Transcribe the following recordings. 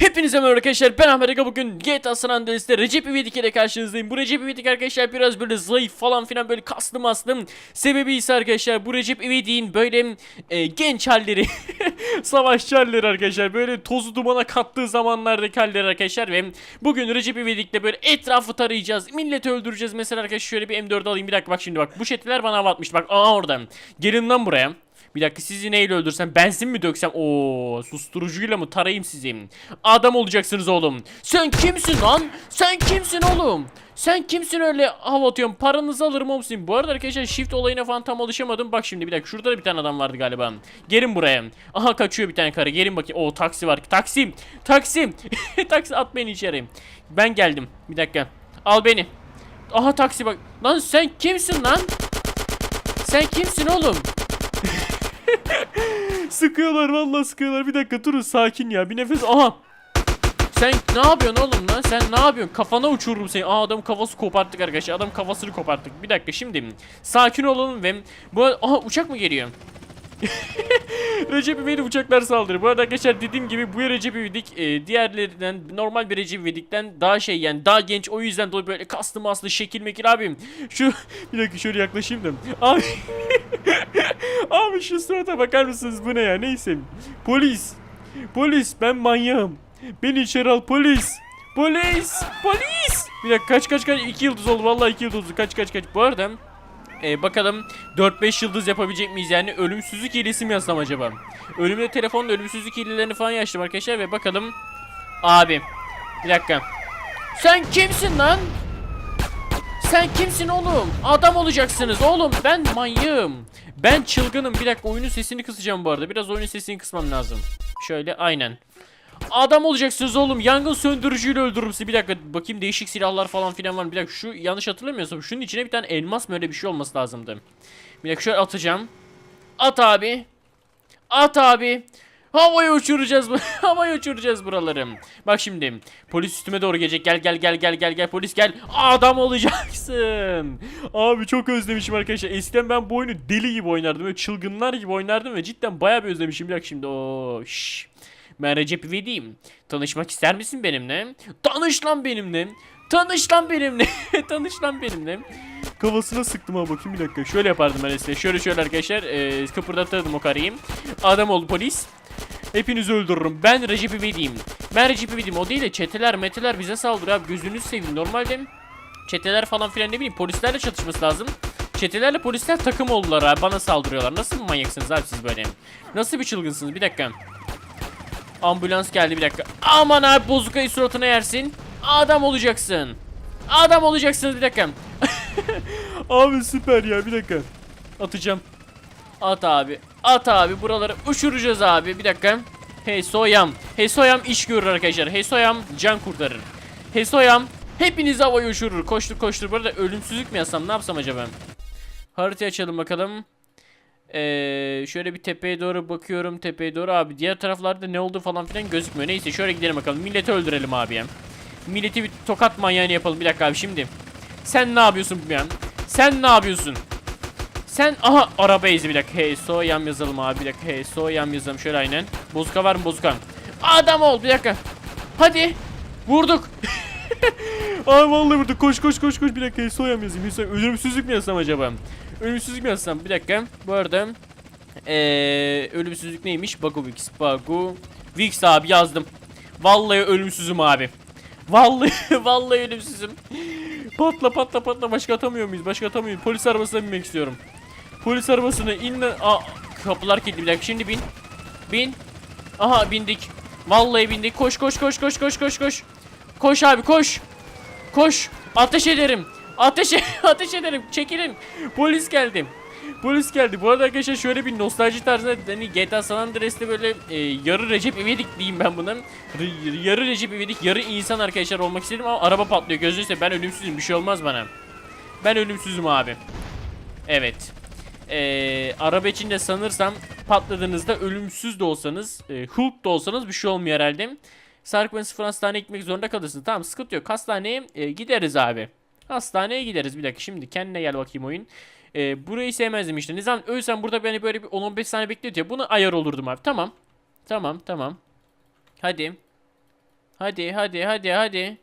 Hepinize merhaba arkadaşlar ben Ahmet Aga bugün GTA San Andreas'te Recep İvedik ile karşınızdayım. Bu Recep İvedik arkadaşlar biraz böyle zayıf falan filan böyle kaslı maslı. Sebebi ise arkadaşlar bu Recep İvedik'in böyle e, genç halleri, savaşçı halleri arkadaşlar. Böyle tozu dumana kattığı zamanlardaki halleri arkadaşlar. Ve bugün Recep İvedik'le böyle etrafı tarayacağız. Milleti öldüreceğiz mesela arkadaşlar şöyle bir M4 alayım bir dakika bak şimdi bak. Bu şetiler bana hava atmış bak aa oradan. Gelin lan buraya. Bir dakika sizi neyle öldürsem? Benzin mi döksem? O susturucuyla mı tarayayım sizi? Adam olacaksınız oğlum. Sen kimsin lan? Sen kimsin oğlum? Sen kimsin öyle hava atıyorsun paranızı alırım sizin. Bu arada arkadaşlar shift olayına falan tam alışamadım. Bak şimdi bir dakika şurada da bir tane adam vardı galiba. Gelin buraya. Aha kaçıyor bir tane karı. Gelin bakayım. O taksi var. Taksi! Taksi! Taksi at beni içeri. Ben geldim. Bir dakika. Al beni. Aha taksi bak. Lan sen kimsin lan? Sen kimsin oğlum Sıkıyorlar vallahi sıkıyorlar. Bir dakika durun sakin ya. Bir nefes. Aha. Sen ne yapıyorsun oğlum lan? Sen ne yapıyorsun? Kafana uçururum seni. Aa adam kafası koparttık arkadaşlar. Adam kafasını koparttık. Bir dakika şimdi. Sakin olalım ve bu aha uçak mı geliyor? Recep İvedik uçaklar saldırır. Bu arada arkadaşlar dediğim gibi bu Recep İvedik e, diğerlerinden normal bir Recep İvedik'ten daha şey yani daha genç o yüzden dolayı böyle kaslı maslı şekil mekil abim. Şu bir dakika şöyle yaklaşayım da. Abi Abi şu surata bakar mısınız bu ne ya neyse. Polis. Polis ben manyağım. Beni içeri al polis. Polis. Polis. Bir dakika kaç kaç kaç 2 yıldız oldu vallahi 2 yıldız oldu. Kaç kaç kaç. Bu arada e, bakalım 4-5 yıldız yapabilecek miyiz yani ölümsüzlük hilesi mi yazsam acaba? Ölümde telefonla ölümsüzlük hilelerini falan yaşadım arkadaşlar ve bakalım Abi bir dakika Sen kimsin lan? Sen kimsin oğlum? Adam olacaksınız oğlum ben manyağım Ben çılgınım bir dakika oyunun sesini kısacağım bu arada biraz oyunun sesini kısmam lazım Şöyle aynen Adam olacaksınız oğlum. Yangın söndürücüyle öldürürüm sizi. Bir dakika bakayım değişik silahlar falan filan var. Bir dakika şu yanlış hatırlamıyorsam şunun içine bir tane elmas mı öyle bir şey olması lazımdı. Bir dakika şöyle atacağım. At abi. At abi. Havaya uçuracağız. Havaya uçuracağız buraları. Bak şimdi. Polis üstüme doğru gelecek. Gel gel gel gel gel gel polis gel. Adam olacaksın. Abi çok özlemişim arkadaşlar. Eskiden ben bu oyunu deli gibi oynardım. Böyle çılgınlar gibi oynardım ve cidden bayağı bir özlemişim. Bir dakika şimdi. Oo, şşş. Ben Recep İvedik'im. Tanışmak ister misin benimle? Tanış lan benimle. Tanış lan benimle. Tanış lan benimle. Kafasına sıktım ha bakayım bir dakika. Şöyle yapardım ben size. Şöyle şöyle arkadaşlar. E, kıpırdatırdım o karıyı. Adam oldu polis. Hepinizi öldürürüm. Ben Recep İvedik'im. Ben Recep İvedik'im. O değil de çeteler meteler bize saldırıyor abi. Gözünüzü seveyim. Normalde çeteler falan filan ne bileyim polislerle çatışması lazım. Çetelerle polisler takım oldular abi. Bana saldırıyorlar. Nasıl manyaksınız abi siz böyle? Nasıl bir çılgınsınız? Bir dakika. Ambulans geldi bir dakika. Aman abi bozukayı suratına yersin. Adam olacaksın. Adam olacaksınız bir dakika. abi süper ya bir dakika. Atacağım. At abi. At abi buraları uçuracağız abi bir dakika. Hey soyam. Hey soyam iş görür arkadaşlar. Hey soyam can kurtarır. Hey soyam hepiniz havaya uçurur. Koştur koştur. Bu arada ölümsüzlük mü yazsam ne yapsam acaba? Haritayı açalım bakalım. Ee, şöyle bir tepeye doğru bakıyorum tepeye doğru abi diğer taraflarda ne oldu falan filan gözükmüyor neyse şöyle gidelim bakalım milleti öldürelim abi ya milleti bir tokat manyağını yapalım bir dakika abi şimdi sen ne yapıyorsun bu yan sen ne yapıyorsun sen aha araba ezi bir dakika hey so yam yazalım abi bir dakika hey so yam yazalım şöyle aynen bozuka var mı bozuka adam ol bir dakika hadi vurduk Ay vallahi vurduk koş koş koş koş bir dakika hey so yam yazayım Hey, ölümsüzlük mü yazsam acaba Ölümsüzlük mü yazsam? Bir dakika. Bu arada ee, ölümsüzlük neymiş? Bagovix. Bagovix abi yazdım. Vallahi ölümsüzüm abi. Vallahi vallahi ölümsüzüm. Patla patla patla başka atamıyor muyuz? Başka atamıyor? Polis arabasına binmek istiyorum. Polis arabasına in. Aa, kapılar kilitli bir dakika. Şimdi bin. Bin. Aha bindik. Vallahi bindik. Koş koş koş koş koş koş koş. Koş abi koş. Koş. Ateş ederim. Ateş, ateş ederim. Çekilin. Polis geldi. Polis geldi. Bu arada arkadaşlar şöyle bir nostalji tarzında hani GTA San Andreas'te böyle e, yarı Recep İvedik diyeyim ben bunun. Yarı Recep İvedik, yarı insan arkadaşlar olmak istedim ama araba patlıyor. Gözünüzse ben ölümsüzüm. Bir şey olmaz bana. Ben ölümsüzüm abi. Evet. Ee, araba içinde sanırsam patladığınızda ölümsüz de olsanız, e, Hulk da olsanız bir şey olmuyor herhalde. Sarkman sıfır hastaneye gitmek zorunda kalırsın. Tamam sıkıntı yok. Hastaneye e, gideriz abi. Hastaneye gideriz. Bir dakika şimdi kendine gel bakayım oyun. Ee, burayı sevmezdim işte. Ne zaman ölsem burada beni böyle bir 10-15 saniye bekliyor ya. Bunu ayar olurdum abi. Tamam. Tamam tamam. Hadi. Hadi hadi hadi hadi.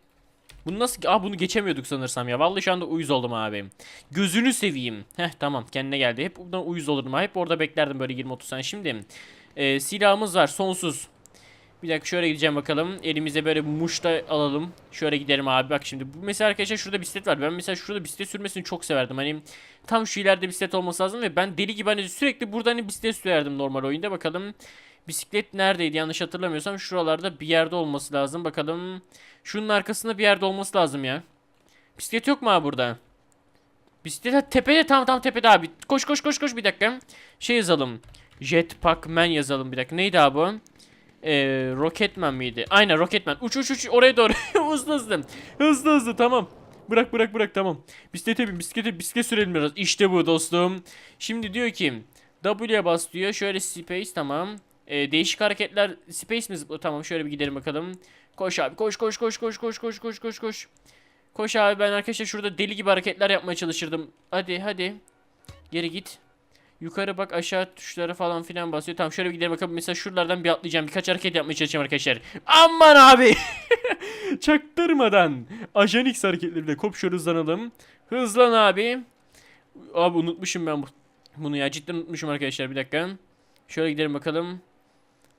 Bunu nasıl... Aa bunu geçemiyorduk sanırsam ya. Vallahi şu anda uyuz oldum abi. Gözünü seveyim. Heh tamam kendine geldi. Hep buradan uyuz olurdum. Hep orada beklerdim böyle 20-30 saniye. Şimdi e, silahımız var sonsuz. Bir dakika şöyle gideceğim bakalım. Elimize böyle bir muş da alalım. Şöyle gidelim abi. Bak şimdi bu mesela arkadaşlar şurada bisiklet var. Ben mesela şurada bisiklet sürmesini çok severdim. Hani tam şu ileride bisiklet olması lazım ve ben deli gibi hani sürekli burada hani bisiklet sürerdim normal oyunda. Bakalım bisiklet neredeydi yanlış hatırlamıyorsam şuralarda bir yerde olması lazım. Bakalım şunun arkasında bir yerde olması lazım ya. Bisiklet yok mu abi burada? Bisiklet tepede tam tam tepede abi. Koş koş koş koş bir dakika. Şey yazalım. Jetpack Man yazalım bir dakika. Neydi abi? Ee, Rocketman miydi? Aynen Rocketman. Uç uç uç oraya doğru. hızlı hızlı. Hızlı hızlı tamam. Bırak bırak bırak tamam. Bisiklete bin bisiklete bisiklet sürelim biraz. İşte bu dostum. Şimdi diyor ki W'ye bas diyor. Şöyle space tamam. Ee, değişik hareketler space mi zıpla? Tamam şöyle bir gidelim bakalım. Koş abi koş koş koş koş koş koş koş koş koş. Koş abi ben arkadaşlar şurada deli gibi hareketler yapmaya çalışırdım. Hadi hadi. Geri git. Yukarı bak aşağı tuşlara falan filan basıyor. Tamam şöyle bir gidelim bakalım. Mesela şuralardan bir atlayacağım. Birkaç hareket yapmaya çalışacağım arkadaşlar. Aman abi. Çaktırmadan. Ajan X hareketleriyle kop şöyle hızlanalım. Hızlan abi. Abi unutmuşum ben bu- bunu ya. Cidden unutmuşum arkadaşlar. Bir dakika. Şöyle gidelim bakalım.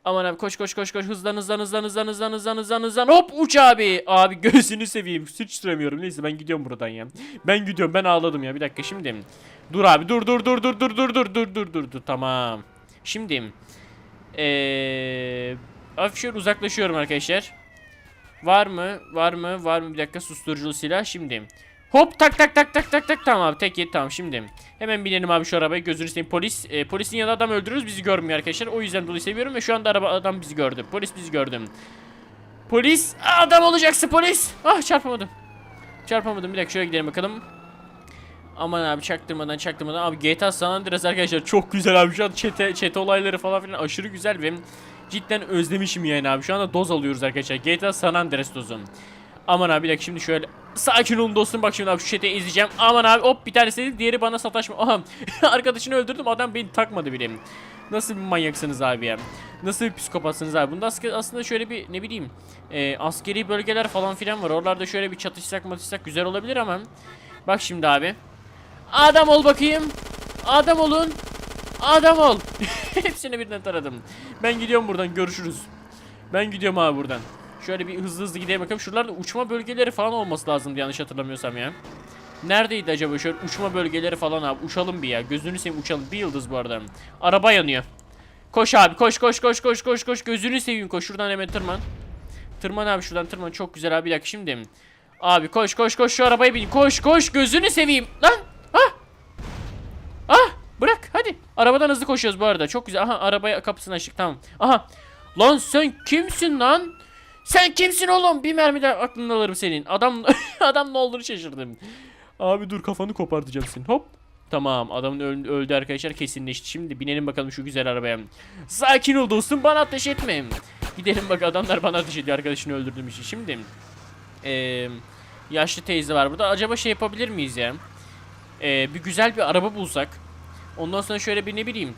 Aman abi koş koş koş koş hızlan hızlan hızlan hızlan hızlan hızlan hızlan hızlan hop uç abi. Abi gözünü seveyim hiç neyse ben gidiyorum buradan ya. Ben gidiyorum ben ağladım ya bir dakika şimdi. Dur abi dur dur dur dur dur dur dur dur dur dur dur tamam. Şimdi eee hafif uzaklaşıyorum arkadaşlar. Var mı? Var mı? Var mı? Bir dakika susturuculu silah şimdi. Hop tak tak tak tak tak tak tamam abi tek yet tamam şimdi. Hemen binelim abi şu arabaya gözünü seveyim polis. e, polisin yanında adam öldürürüz bizi görmüyor arkadaşlar. O yüzden dolayı seviyorum ve şu anda araba adam bizi gördü. Polis bizi gördü. Polis adam olacaksın polis. Ah çarpamadım. Çarpamadım bir dakika şöyle gidelim bakalım. Aman abi çaktırmadan çaktırmadan abi GTA San Andreas arkadaşlar çok güzel abi şu an çete, çete olayları falan filan aşırı güzel ve cidden özlemişim yani abi şu anda doz alıyoruz arkadaşlar GTA San Andreas dozu. Aman abi bir dakika şimdi şöyle sakin olun dostum bak şimdi abi şu çeteyi izleyeceğim. Aman abi hop bir tanesi dedi diğeri bana sataşma. Aha arkadaşını öldürdüm adam beni takmadı bile. Nasıl bir manyaksınız abi ya? Nasıl bir psikopatsınız abi? Bunda aslında şöyle bir ne bileyim e, askeri bölgeler falan filan var. Oralarda şöyle bir çatışsak matışsak güzel olabilir ama. Bak şimdi abi. Adam ol bakayım. Adam olun. Adam ol. Hepsini birden taradım. Ben gidiyorum buradan görüşürüz. Ben gidiyorum abi buradan. Şöyle bir hızlı hızlı gidelim bakalım. Şuralarda uçma bölgeleri falan olması lazımdı yanlış hatırlamıyorsam ya. Neredeydi acaba şöyle uçma bölgeleri falan abi. Uçalım bir ya. Gözünü seveyim uçalım. Bir yıldız bu arada. Araba yanıyor. Koş abi koş koş koş koş koş koş. Gözünü seveyim koş. Şuradan hemen tırman. Tırman abi şuradan tırman. Çok güzel abi. Bir dakika şimdi. Abi koş koş koş şu arabaya bin. Koş koş gözünü seveyim. Lan. Ah. Ah. Bırak hadi. Arabadan hızlı koşuyoruz bu arada. Çok güzel. Aha arabaya kapısını açtık tamam. Aha. Lan sen kimsin lan? Sen kimsin oğlum? Bir mermiden aklını alırım senin. Adam adam ne olduğunu şaşırdım. Abi dur kafanı kopartacağım senin. Hop. Tamam adamın öl- öldü arkadaşlar kesinleşti. Şimdi binelim bakalım şu güzel arabaya. Sakin ol dostum bana ateş etme. Gidelim bak adamlar bana ateş ediyor arkadaşını öldürdüğüm için. Şimdi eee yaşlı teyze var burada. Acaba şey yapabilir miyiz ya? Eee, bir güzel bir araba bulsak. Ondan sonra şöyle bir ne bileyim.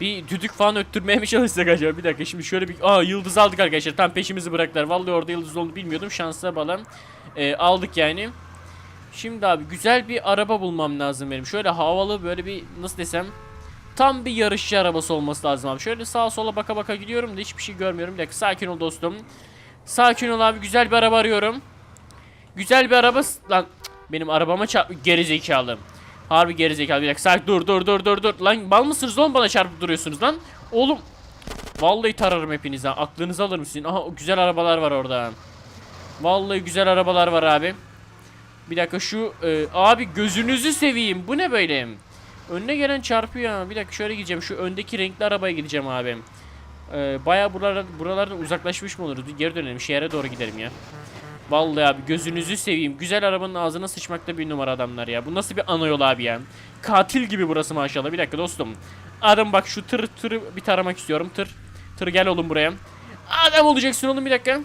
Bir düdük falan öttürmeye mi çalışsak acaba? Bir dakika şimdi şöyle bir... Aa yıldız aldık arkadaşlar. Tam peşimizi bıraktılar. Vallahi orada yıldız olduğunu bilmiyordum. Şansla balam. Ee, aldık yani. Şimdi abi güzel bir araba bulmam lazım benim. Şöyle havalı böyle bir nasıl desem. Tam bir yarışçı arabası olması lazım abi. Şöyle sağa sola baka baka gidiyorum da hiçbir şey görmüyorum. Bir dakika sakin ol dostum. Sakin ol abi güzel bir araba arıyorum. Güzel bir araba... Lan benim arabama çarp... Geri zekalı. Harbi geri zekalı bir dakika. Dur dur dur dur dur. Lan mal mısınız oğlum bana çarpıp duruyorsunuz lan. Oğlum. Vallahi tararım hepinize. Aklınızı alır mısın? Aha güzel arabalar var orada. Vallahi güzel arabalar var abi. Bir dakika şu e, abi gözünüzü seveyim. Bu ne böyle? Önüne gelen çarpıyor ama bir dakika şöyle gideceğim. Şu öndeki renkli arabaya gideceğim abi. E, Baya buralar, buralardan uzaklaşmış mı oluruz? Geri dönelim. Şehre doğru gidelim ya. Vallahi abi gözünüzü seveyim. Güzel arabanın ağzına sıçmakta bir numara adamlar ya. Bu nasıl bir ana yol abi ya? Katil gibi burası maşallah. Bir dakika dostum. Adam bak şu tır tırı bir taramak istiyorum. Tır. Tır gel oğlum buraya. Adam olacaksın oğlum bir dakika.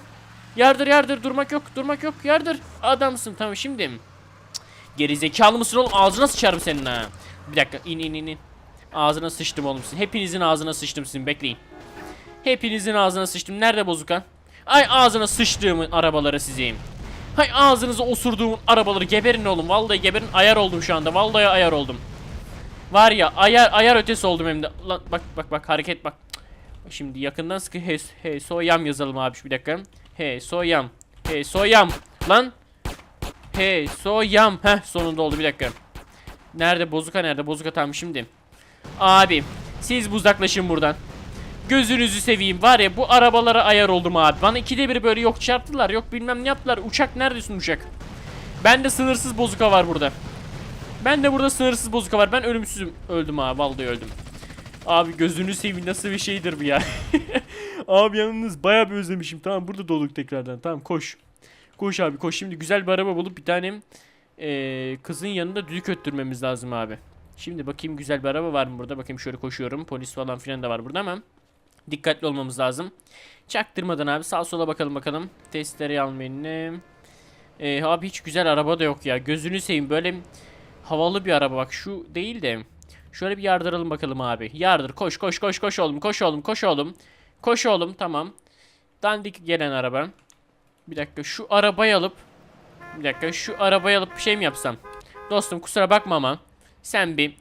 Yardır yardır durmak yok durmak yok yardır. Adamsın tamam şimdi. Cık, Geri zekalı mısın oğlum ağzına sıçarım senin ha. Bir dakika in in in in. Ağzına sıçtım oğlum sizin. Hepinizin ağzına sıçtım sizin bekleyin. Hepinizin ağzına sıçtım. Nerede bozuk ha? Ay ağzına sıçtığımın arabaları sizin. Hay ağzınıza osurduğumun arabaları geberin oğlum. Vallahi geberin ayar oldum şu anda. Vallahi ayar oldum. Var ya ayar ayar ötesi oldum hem de. Lan bak bak bak hareket bak. Şimdi yakından sıkı he, he soyam yazalım abi bir dakika. He soyam. He soyam. Lan. He soyam. Heh sonunda oldu bir dakika. Nerede bozuka nerede bozuka tam şimdi. Abi siz uzaklaşın buradan. Gözünüzü seveyim var ya bu arabalara ayar oldum abi. Bana ikide bir böyle yok çarptılar yok bilmem ne yaptılar. Uçak neredesin uçak? Ben de sınırsız bozuka var burada. Ben de burada sınırsız bozuka var. Ben ölümsüzüm. Öldüm abi vallahi öldüm. Abi gözünü seveyim nasıl bir şeydir bu ya. abi yalnız bayağı bir özlemişim. Tamam burada doluk tekrardan. Tamam koş. Koş abi koş. Şimdi güzel bir araba bulup bir tane eee, kızın yanında düdük öttürmemiz lazım abi. Şimdi bakayım güzel bir araba var mı burada? Bakayım şöyle koşuyorum. Polis falan filan da var burada ama dikkatli olmamız lazım. Çaktırmadan abi sağa sola bakalım bakalım. Testleri almayın. Ee, abi hiç güzel araba da yok ya. Gözünü seveyim böyle havalı bir araba bak şu değil de. Şöyle bir yardıralım bakalım abi. Yardır koş koş koş koş oğlum koş oğlum koş oğlum. Koş oğlum tamam. Dandik gelen araba. Bir dakika şu arabayı alıp bir dakika şu arabayı alıp bir şey mi yapsam? Dostum kusura bakma ama sen bir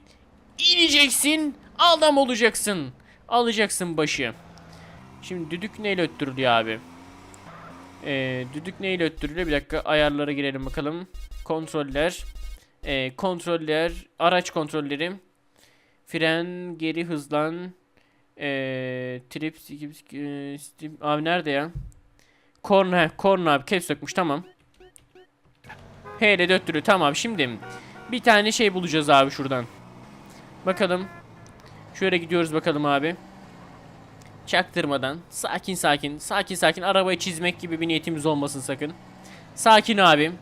ineceksin adam olacaksın. Alacaksın başı. Şimdi düdük neyle öttürülüyor abi? Ee, düdük neyle öttürülüyor? Bir dakika ayarlara girelim bakalım. Kontroller. Ee, kontroller. Araç kontrolleri. Fren, geri hızlan. Ee, trip, skip, skip, e, Abi nerede ya? Korna, korna abi. Caps sökmüş tamam. H ile döttürüyor tamam şimdi. Bir tane şey bulacağız abi şuradan. Bakalım. Şöyle gidiyoruz bakalım abi. Çaktırmadan sakin sakin sakin sakin arabayı çizmek gibi bir niyetimiz olmasın sakın. Sakin abi.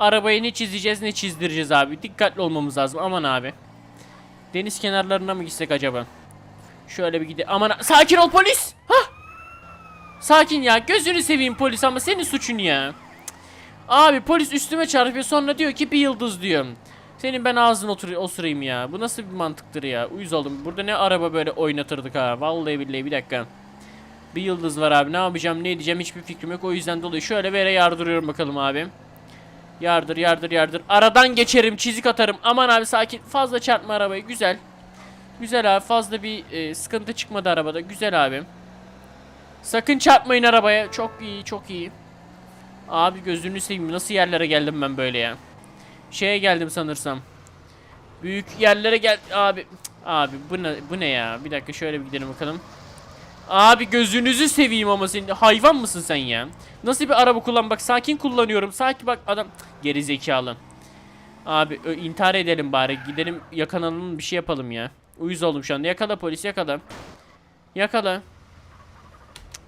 Arabayı ne çizeceğiz ne çizdireceğiz abi. Dikkatli olmamız lazım aman abi. Deniz kenarlarına mı gitsek acaba? Şöyle bir gidelim. Aman sakin ol polis. Hah. Sakin ya gözünü seveyim polis ama senin suçun ya. Abi polis üstüme çarpıyor sonra diyor ki bir yıldız diyor. Senin ben ağzına otur osurayım ya. Bu nasıl bir mantıktır ya? Uyuz oldum. Burada ne araba böyle oynatırdık ha. Vallahi billahi bir dakika. Bir yıldız var abi. Ne yapacağım ne edeceğim hiçbir fikrim yok. O yüzden dolayı şöyle bir yere yardırıyorum bakalım abi. Yardır yardır yardır. Aradan geçerim çizik atarım. Aman abi sakin. Fazla çarpma arabayı. Güzel. Güzel abi. Fazla bir e, sıkıntı çıkmadı arabada. Güzel abi. Sakın çarpmayın arabaya. Çok iyi çok iyi. Abi gözünü seveyim. Nasıl yerlere geldim ben böyle ya. Şeye geldim sanırsam. Büyük yerlere gel abi. Abi bu ne bu ne ya? Bir dakika şöyle bir gidelim bakalım. Abi gözünüzü seveyim ama senin hayvan mısın sen ya? Nasıl bir araba kullan bak sakin kullanıyorum. Sakin bak adam geri zekalı. Abi intihar edelim bari. Gidelim yakalanalım bir şey yapalım ya. Uyuz oldum şu anda. Yakala polis yakala. Yakala.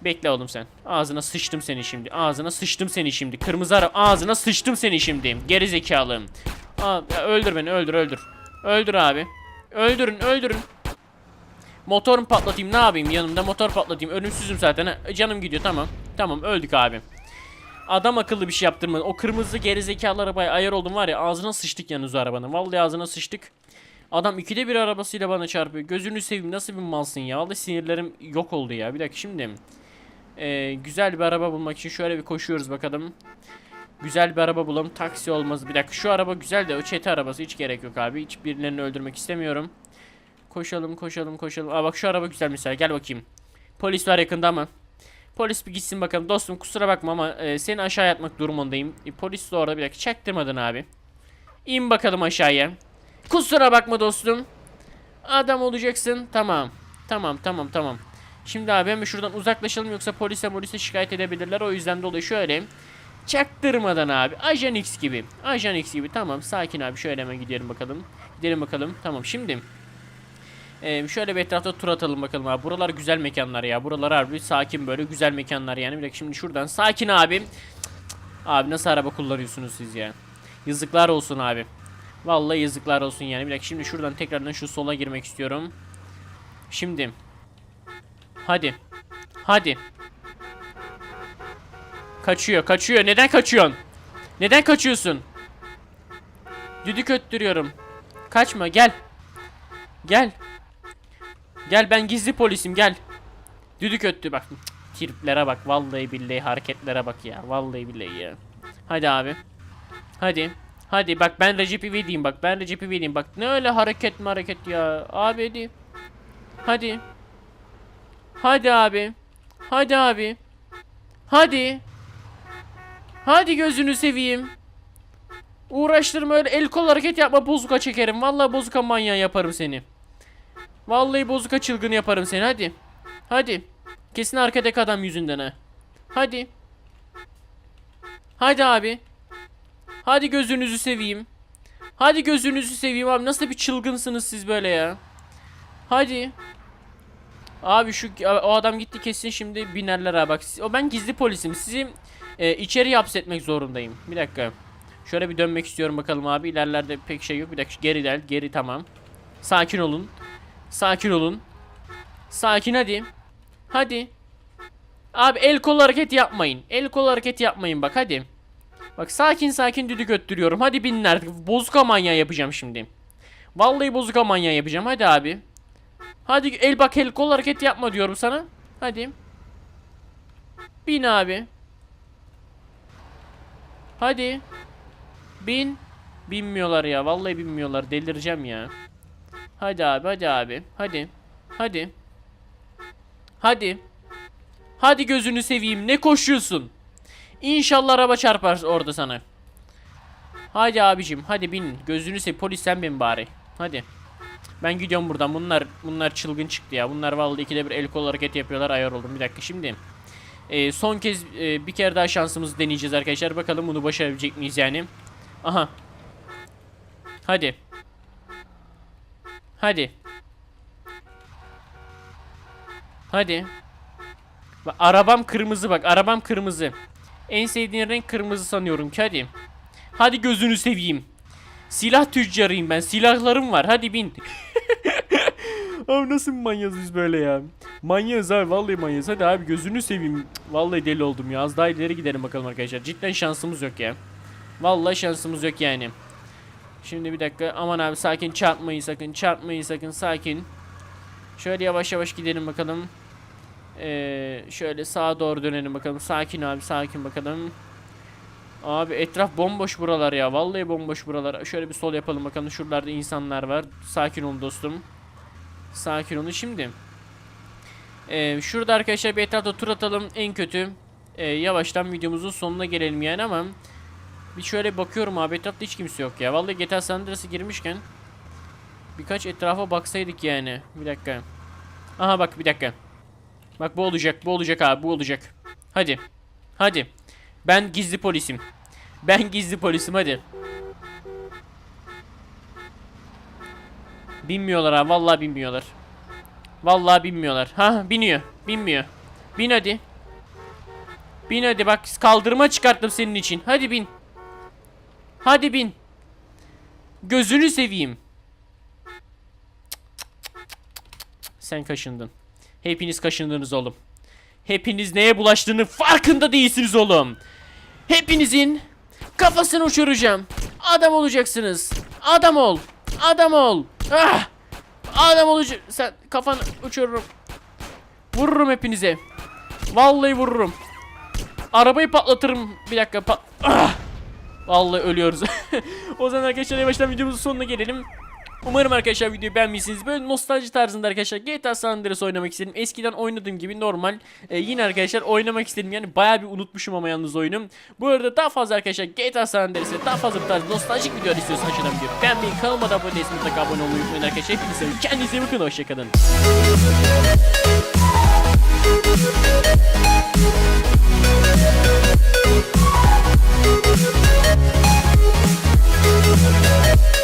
Bekle oğlum sen. Ağzına sıçtım seni şimdi. Ağzına sıçtım seni şimdi. Kırmızı ara ağzına sıçtım seni şimdi. Geri zekalı. Aa, ya öldür beni öldür öldür. Öldür abi. Öldürün öldürün. Motorumu patlatayım ne yapayım yanımda motor patlatayım. Ölümsüzüm zaten. ha. Canım gidiyor tamam. Tamam öldük abi. Adam akıllı bir şey yaptırmadı. O kırmızı geri zekalı arabaya ayar oldum var ya ağzına sıçtık yalnız arabanın. Vallahi ağzına sıçtık. Adam ikide bir arabasıyla bana çarpıyor. Gözünü seveyim nasıl bir malsın ya. Vallahi sinirlerim yok oldu ya. Bir dakika şimdi. Ee, güzel bir araba bulmak için şöyle bir koşuyoruz bakalım. Güzel bir araba bulalım. Taksi olmaz. Bir dakika şu araba güzel de o çete arabası hiç gerek yok abi. Hiç birilerini öldürmek istemiyorum. Koşalım koşalım koşalım. Aa bak şu araba güzel mesela gel bakayım. Polis var yakında ama. Polis bir gitsin bakalım. Dostum kusura bakma ama e, seni aşağı yatmak durumundayım. E, polis de orada bir dakika çaktırmadın abi. İn bakalım aşağıya. Kusura bakma dostum. Adam olacaksın. Tamam. Tamam tamam tamam. Şimdi abi hemen şuradan uzaklaşalım yoksa polise polise şikayet edebilirler. O yüzden dolayı şöyle çaktırmadan abi. Ajan X gibi. Ajan X gibi. Tamam sakin abi. Şöyle hemen gidelim bakalım. Gidelim bakalım. Tamam şimdi. Ee, şöyle bir etrafta tur atalım bakalım abi. Buralar güzel mekanlar ya. Buralar harbi sakin böyle güzel mekanlar yani. Bir dakika şimdi şuradan sakin abi. Abi nasıl araba kullanıyorsunuz siz ya? Yazıklar olsun abi. Vallahi yazıklar olsun yani. Bir dakika şimdi şuradan tekrardan şu sola girmek istiyorum. Şimdi. Hadi. Hadi. Kaçıyor, kaçıyor. Neden kaçıyorsun? Neden kaçıyorsun? Düdük öttürüyorum. Kaçma, gel. Gel. Gel ben gizli polisim, gel. Düdük öttü bak. triplere bak. Vallahi billahi hareketlere bak ya. Vallahi billahi ya. Hadi abi. Hadi. Hadi bak ben Recep İvedik'im bak. Ben Recep İvedik'im bak. Ne öyle hareket mi hareket ya. Abi hadi. Hadi. Hadi abi. Hadi abi. Hadi. Hadi gözünü seveyim. Uğraştırma öyle el kol hareket yapma bozuka çekerim. Vallahi bozuka manyağı yaparım seni. Vallahi bozuka çılgın yaparım seni hadi. Hadi. Kesin arkadaki adam yüzünden ha. Hadi. Hadi abi. Hadi gözünüzü seveyim. Hadi gözünüzü seveyim abi. Nasıl bir çılgınsınız siz böyle ya. Hadi. Abi şu o adam gitti kesin şimdi binerler abi. Bak o ben gizli polisim. Sizi e, içeri hapsetmek zorundayım. Bir dakika. Şöyle bir dönmek istiyorum bakalım abi. İlerlerde pek şey yok. Bir dakika geri gel. Geri tamam. Sakin olun. Sakin olun. Sakin hadi. Hadi. Abi el kol hareket yapmayın. El kol hareket yapmayın bak hadi. Bak sakin sakin düdük öttürüyorum. Hadi binin artık. Bozuka manyağı yapacağım şimdi. Vallahi bozuka manyağı yapacağım. Hadi abi. Hadi el bak el kol hareket yapma diyorum sana. Hadi. Bin abi. Hadi. Bin. Binmiyorlar ya. Vallahi binmiyorlar. Delireceğim ya. Hadi abi hadi abi. Hadi. Hadi. Hadi. Hadi gözünü seveyim. Ne koşuyorsun? İnşallah araba çarpar orada sana. Hadi abicim. Hadi bin. Gözünü sev. Polis sen bin bari. Hadi. Ben gidiyorum buradan. Bunlar bunlar çılgın çıktı ya. Bunlar vallahi ikide bir el kol hareket yapıyorlar. Ayar oldum. Bir dakika şimdi. Ee, son kez e, bir kere daha şansımızı deneyeceğiz arkadaşlar. Bakalım bunu başarabilecek miyiz yani. Aha. Hadi. Hadi. Hadi. Bak arabam kırmızı bak. Arabam kırmızı. En sevdiğin renk kırmızı sanıyorum ki hadi. Hadi gözünü seveyim. Silah tüccarıyım ben. Silahlarım var. Hadi bin. abi nasıl bir manyağız biz böyle ya? Manyağız abi. Vallahi manyağız. Hadi abi gözünü seveyim. Vallahi deli oldum ya. Az daha ileri gidelim bakalım arkadaşlar. Cidden şansımız yok ya. Vallahi şansımız yok yani. Şimdi bir dakika. Aman abi sakin çarpmayın sakın. Çarpmayın sakın. Sakin. Şöyle yavaş yavaş gidelim bakalım. Ee, şöyle sağa doğru dönelim bakalım. Sakin abi sakin bakalım. Abi etraf bomboş buralar ya. Vallahi bomboş buralar. Şöyle bir sol yapalım bakalım. Şuralarda insanlar var. Sakin olun dostum. Sakin olun şimdi. Ee, şurada arkadaşlar bir etrafta tur atalım. En kötü. ee, yavaştan videomuzun sonuna gelelim yani ama. Bir şöyle bakıyorum abi etrafta hiç kimse yok ya. Vallahi GTA San Andreas'a girmişken. Birkaç etrafa baksaydık yani. Bir dakika. Aha bak bir dakika. Bak bu olacak bu olacak abi bu olacak. Hadi. Hadi. Ben gizli polisim. Ben gizli polisim hadi. Binmiyorlar abi vallahi binmiyorlar. Vallahi binmiyorlar. Ha biniyor. Binmiyor. Bin hadi. Bin hadi bak kaldırıma çıkarttım senin için. Hadi bin. Hadi bin. Gözünü seveyim. Sen kaşındın. Hepiniz kaşındınız oğlum. Hepiniz neye bulaştığını farkında değilsiniz oğlum. Hepinizin kafasını uçuracağım. Adam olacaksınız. Adam ol. Adam ol. Ah! Adam olacak. Sen kafanı uçururum. Vururum hepinize. Vallahi vururum. Arabayı patlatırım. Bir dakika pat. Ah! Vallahi ölüyoruz. o zaman arkadaşlar yavaştan videomuzun sonuna gelelim. Umarım arkadaşlar videoyu beğenmişsiniz. Böyle nostalji tarzında arkadaşlar GTA San Andreas oynamak istedim. Eskiden oynadığım gibi normal e, yine arkadaşlar oynamak istedim. Yani baya bir unutmuşum ama yalnız oyunu. Bu arada daha fazla arkadaşlar GTA San Andreas'e daha fazla bu tarz nostaljik videolar istiyorsanız aşağıdan video beğenmeyi, kanalıma da abone değilseniz mutlaka abone olmayı unutmayın arkadaşlar. Hepinize seviyorum. Kendinize iyi bakın. Hoşçakalın. We'll be right back.